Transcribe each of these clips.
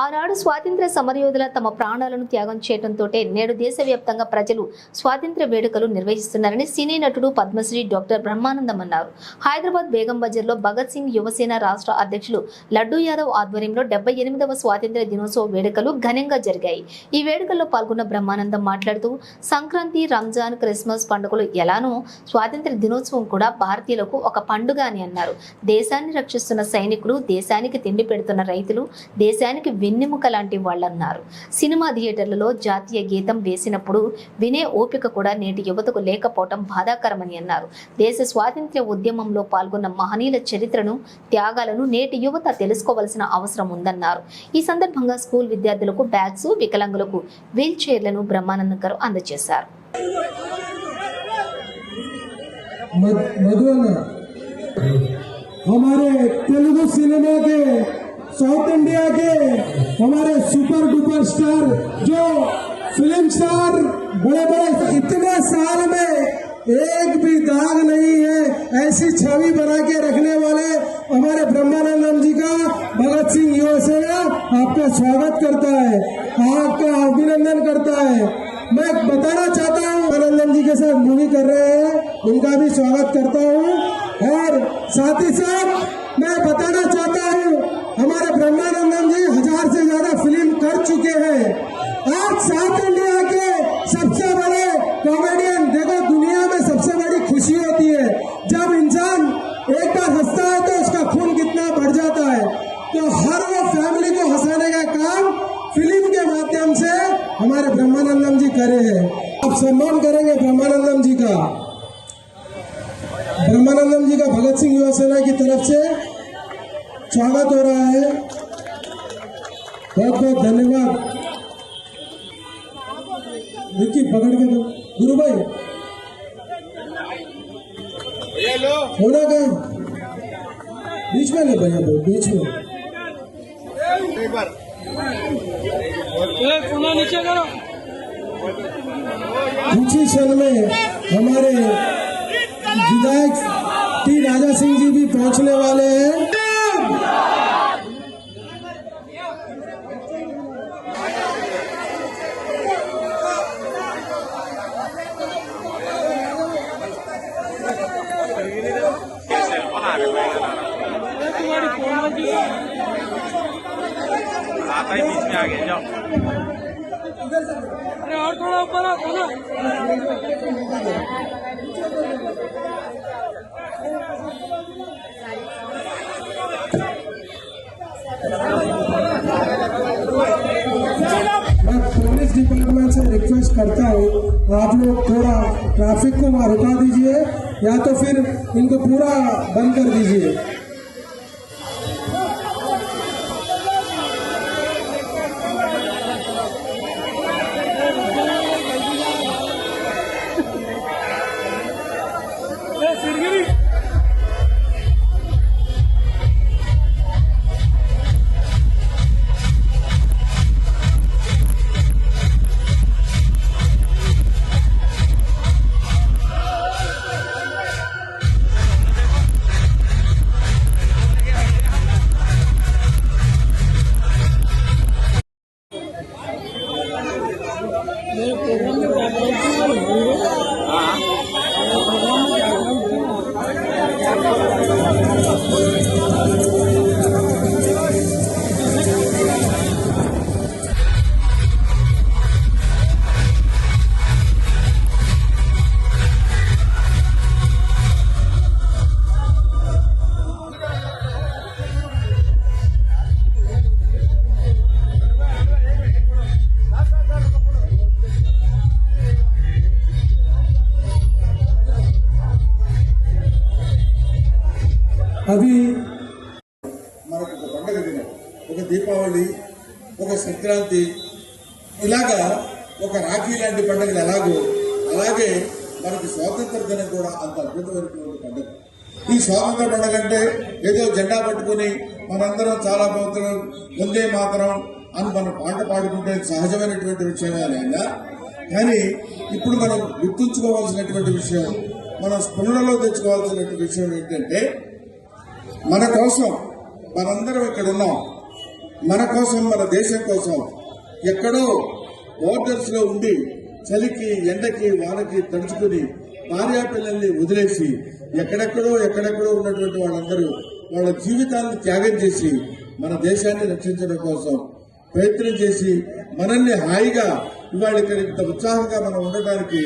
ఆనాడు స్వాతంత్ర సమరయోధుల తమ ప్రాణాలను త్యాగం చేయడంతో నేడు దేశవ్యాప్తంగా ప్రజలు స్వాతంత్ర వేడుకలు నిర్వహిస్తున్నారని సినీ నటుడు పద్మశ్రీ డాక్టర్ బ్రహ్మానందం అన్నారు. హైదరాబాద్ బేగం బజార్లో భగత్ సింగ్ యువసేన రాష్ట్ర అధ్యక్షులు లడ్డూ యాదవ్ ఆధ్వర్యంలో డెబ్బై ఎనిమిదవ స్వాతంత్ర దినోత్సవ వేడుకలు ఘనంగా జరిగాయి. ఈ వేడుకల్లో పాల్గొన్న బ్రహ్మానందం మాట్లాడుతూ సంక్రాంతి రంజాన్ క్రిస్మస్ పండుగలు ఎలానో స్వాతంత్ర దినోత్సవం కూడా భారతీయులకు ఒక పండుగ అని అన్నారు. దేశాన్ని రక్షిస్తున్న సైనికులు దేశానికి తిండి పెడుతున్న రైతులు దేశానికి వెన్నెముక లాంటి వాళ్ళన్నారు సినిమా థియేటర్లలో జాతీయ గీతం వేసినప్పుడు వినే ఓపిక కూడా నేటి యువతకు లేకపోవటం బాధాకరమని అన్నారు దేశ స్వాతంత్ర్య ఉద్యమంలో పాల్గొన్న మహనీయుల చరిత్రను త్యాగాలను నేటి యువత తెలుసుకోవాల్సిన అవసరం ఉందన్నారు ఈ సందర్భంగా స్కూల్ విద్యార్థులకు బ్యాగ్స్ వికలాంగులకు వీల్ చైర్లను బ్రహ్మానందం గారు అందజేశారు मध- मधुबन हमारे तेलुगु सिनेमा के साउथ इंडिया के हमारे सुपर डुपर स्टार जो फ़िल्म स्टार बड़े बड़े इतने साल में एक भी दाग नहीं है, ऐसी छवि बना के रखने वाले हमारे ब्रह्मानंदम जी का, भगत सिंह युवसेना आपका स्वागत करता है, आपका अभिनंदन करता है। मैं बताना चाहता हूँ, आनंदम जी के साथ मूवी कर रहे हैं, उनका भी स्वागत करता हूँ। और साथ ही साथ मैं बताना चाहता हमारे ब्रह्मानंदम जी हज़ार से ज़्यादा फ़िल्म कर चुके हैं। आज साउथ इंडिया के सबसे बड़े कॉमेडियन देखो, दुनिया में सबसे बड़ी खुशी होती है। जब इंसान एक बार हंसता है तो उसका खून कितना बढ़ जाता है। तो हर वो फैमिली को हंसाने का काम फ़िल्म के माध्यम से हमारे ब्रह्मानंदम जी करे हैं। आप सम्मान करेंगे ब्रह्मानंदम जी का। ब्रह्मानंदम जी का भगत सिंह युवा सेना की तरफ़ से स्वागत हो रहा है। बहुत बहुत धन्यवाद। विक्की, पकड़ के दो। गुरु भाई। होना का बीच में नहीं भैया भाई बीच में। नीचे करो ही क्षण में हमारे विधायक टी राजा सिंह जी भी पहुँचने वाले हैं तुम्हारी कोमल जी आता ही बीच में आ गए जाओ। अरे और थोड़ा ऊपर मैं पुलिस डिपार्टमेंट से रिक्वेस्ट करता हूँ आप लोग थोड़ा ट्रैफ़िक को वहाँ रुका दीजिए या तो फिर इनको पूरा बंद कर दीजिए। 你不 అది మనకు ఒక పండుగ దినం ఒక దీపావళి ఒక సంక్రాంతి ఇలాగా ఒక రాఖీ లాంటి పండుగలు ఎలాగో అలాగే మనకి స్వాతంత్ర దినం కూడా అంత అద్భుతమైనటువంటి పండుగ. ఈ స్వాతంత్ర పండుగ అంటే ఏదో జెండా పట్టుకుని మనందరం చాలా పవిత్రం ముందే మాత్రం అని మనం పాట పాడుకుంటే సహజమైనటువంటి విషయమే అయినా కానీ ఇప్పుడు మనం గుర్తుంచుకోవాల్సినటువంటి విషయం మనం స్పృహలో తెచ్చుకోవాల్సినటువంటి విషయం ఏంటంటే మన కోసం మనందరం ఇక్కడ ఉన్నాం మన కోసం మన దేశం కోసం ఎక్కడో బోర్డర్స్లో ఉండి చలికి ఎండకి వానకి తడుచుకుని భార్యా పిల్లల్ని వదిలేసి ఎక్కడెక్కడో ఎక్కడెక్కడో ఉన్నటువంటి వాళ్ళందరూ వాళ్ళ జీవితాలను త్యాగం చేసి మన దేశాన్ని రక్షించడం కోసం ప్రయత్నం చేసి మనల్ని హాయిగా ఇవాళ ఇక్కడ ఇంత ఉత్సాహంగా మనం ఉండడానికి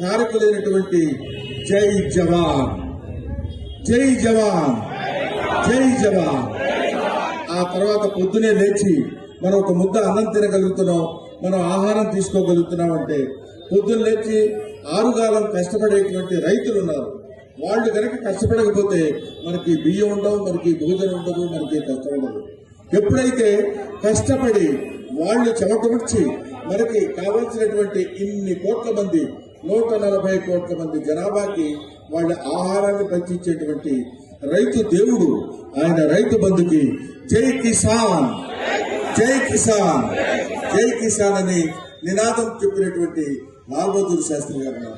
కారకులైనటువంటి జై జవాన్. జై జవాన్. జై జవాన్. ఆ తర్వాత పొద్దునే లేచి మనం ఒక ముద్ద అన్నం తినగలుగుతున్నాం మనం ఆహారం తీసుకోగలుగుతున్నాం అంటే పొద్దున్న లేచి ఆరుగాలం కష్టపడేటువంటి రైతులు ఉన్నారు. వాళ్ళు కనుక కష్టపడకపోతే మనకి బియ్యం ఉండవు మనకి భోజనం ఉండదు మనకి కష్టం ఉండదు. ఎప్పుడైతే కష్టపడి వాళ్ళు చెమటముడ్చి మనకి కావలసినటువంటి ఇన్ని కోట్ల మంది నూట నలభై కోట్ల మంది జనాభాకి వాళ్ళ ఆహారాన్ని పంచించేటువంటి రైతు దేవుడు ఆయన రైతు బంధుకి జై కిసాన్. జై కిసాన్. జై కిసాన్ అని నినాదం చెప్పినటువంటి లాల్ బహదూర్ శాస్త్రి గారు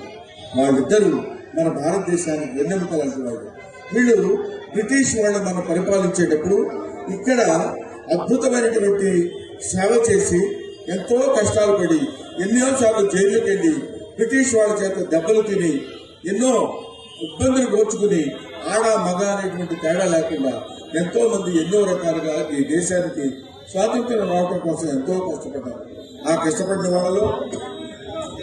వాళ్ళిద్దరూ మన భారతదేశానికి వెన్నెముక లాంటి వాళ్ళు వీళ్ళు బ్రిటిష్ వాళ్ళు మనం పరిపాలించేటప్పుడు ఇక్కడ అద్భుతమైనటువంటి సేవ చేసి ఎంతో కష్టాలు పడి ఎన్నోసార్లు జైలుకెళ్ళి బ్రిటిష్ వాళ్ళ చేత దెబ్బలు తిని ఎన్నో ఇబ్బందులు కోర్చుకుని ఆడ మగ అనేటువంటి తేడా లేకుండా ఎంతో మంది ఎన్నో రకాలుగా ఈ దేశానికి స్వాతంత్రం రావడం కోసం ఎంతో కష్టపడ్డారు. ఆ కష్టపడిన వాళ్ళలో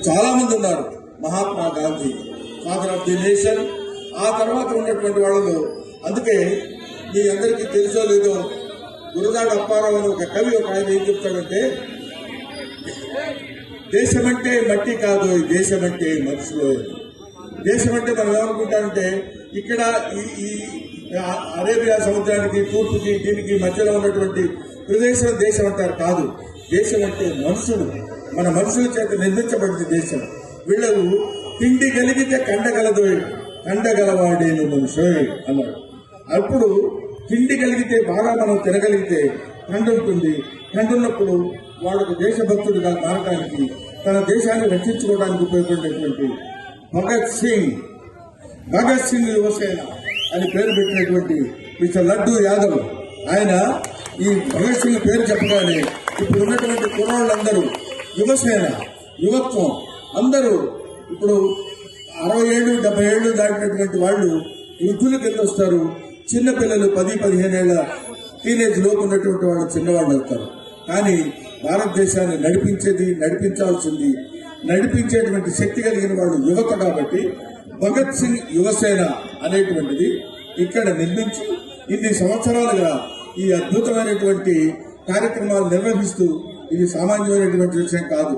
చాలా మంది ఉన్నారు. Mahatma Gandhi father of the nation ఆ తర్వాత ఉన్నటువంటి వాళ్ళలో అందుకే మీ అందరికీ తెలుసో లేదో గురదాడ అప్పారావు అని ఒక కవి ఒక ఆయన ఏం చెప్తాడంటే దేశమంటే మట్టి కాదు ఈ దేశమంటే మనుషులు దేశం అంటే మనం ఏమనుకుంటామంటే ఇక్కడ ఈ ఈ అరేబియా సముద్రానికి తూర్పుకి దీనికి మధ్యలో ఉన్నటువంటి ప్రదేశం దేశం అంటారు. కాదు దేశం అంటే మనుషులు. మన మనుషుల చేత నిర్మించబడింది దేశం. వీళ్ళు తిండి కలిగితే కండగలదు కండగలవాడేను మనుషు అన్నాడు అప్పుడు తిండి కలిగితే బాగా మనం తినగలిగితే కండ ఉంటుంది. కండ ఉన్నప్పుడు వాడు దేశభక్తుడిగా మారడానికి తన దేశాన్ని రక్షించుకోవడానికి ఉపయోగపడేటువంటి భగత్ సింగ్ భగత్ సింగ్ యువసేన అని పేరు పెట్టినటువంటి మిస్టర్ లడ్డు యాదవ్ ఆయన ఈ భగత్ సింగ్ పేరు చెప్పగానే ఇప్పుడు ఉన్నటువంటి కుర్రాళ్ళందరూ యువసేన యువత్వం అందరూ ఇప్పుడు అరవై ఏళ్ళు డెబ్బై ఏళ్ళు దాటినటువంటి వాళ్ళు వృద్ధుల కింద వస్తారు. చిన్నపిల్లలు పది పదిహేను ఏళ్ళ టీనేజ్ లోపు ఉన్నటువంటి వాళ్ళు చిన్నవాళ్ళు అవుతారు. కానీ భారతదేశాన్ని నడిపించేది నడిపించాల్సింది నడిపించేటువంటి శక్తి కలిగిన వాళ్ళు యువత కాబట్టి భగత్ సింగ్ యువసేన అనేటువంటిది ఇక్కడ నిర్మించి ఇన్ని సంవత్సరాలుగా ఈ అద్భుతమైనటువంటి కార్యక్రమాలు నిర్వహిస్తూ ఇది సామాన్యమైనటువంటి విషయం కాదు.